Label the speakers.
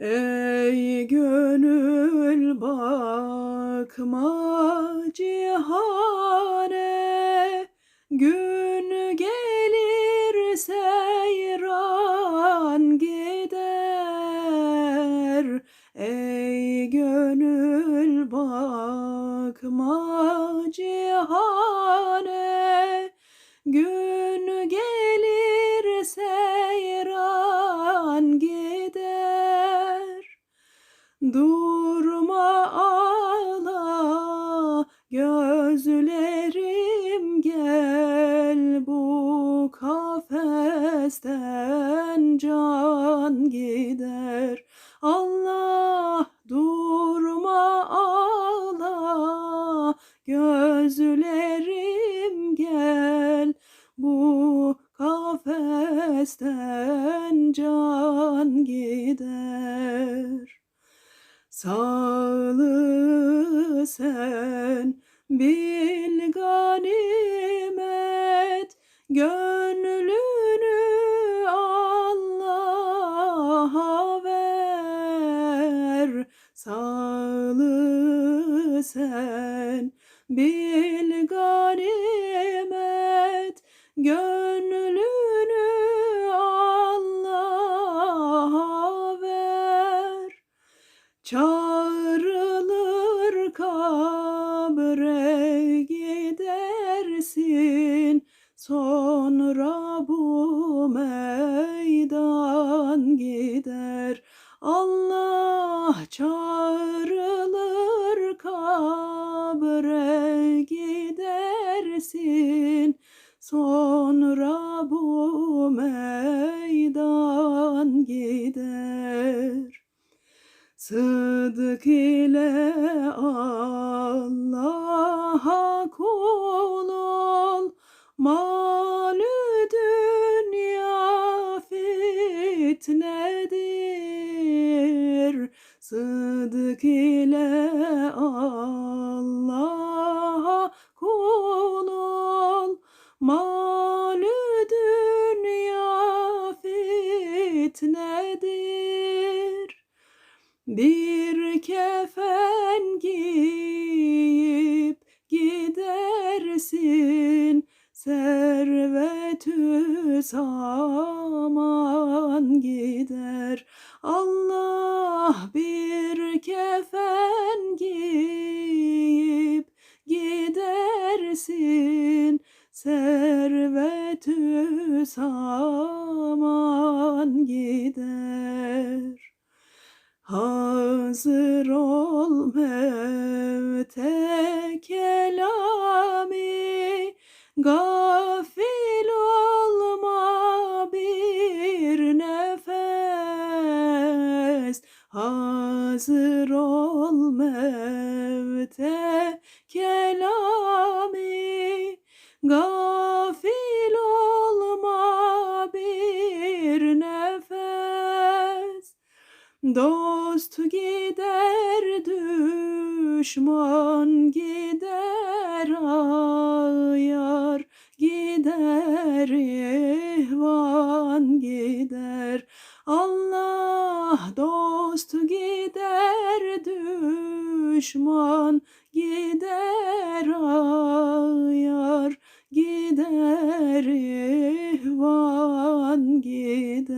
Speaker 1: Ey gönül bakma cihane Gün gelir seyran gider. Ey gönül bakma cihane Gün Durma ağla gözlerim gel bu kafesten can gider. Allah durma ağla gözlerim gel bu kafesten can Sağlığı sen bil ganimet Gönlünü Allah'a ver. Sağlığı sen bil ganimet Gönlünü gidersin. Sonra bu meydan gider. Allah çağrılır kabre gidersin. Sonra bu meydan gider. Sıdık ile Allah'a kul malü dünya fitnedir. Sıdık ile Allah'a kul ol, malü dünya fitnedir. Bir kefen giyip gidersin servetü saman gider. Allah bir kefen giyip gidersin. Servetü saman gider. Hazır ol mevte kelami Gafil olma bir nefes. Hazır ol mevte kelami. Gafil olma bir nefes. Dost gider düşman gider ayar gider ihvan gider Allah dost gider düşman gider ayar gider ihvan gider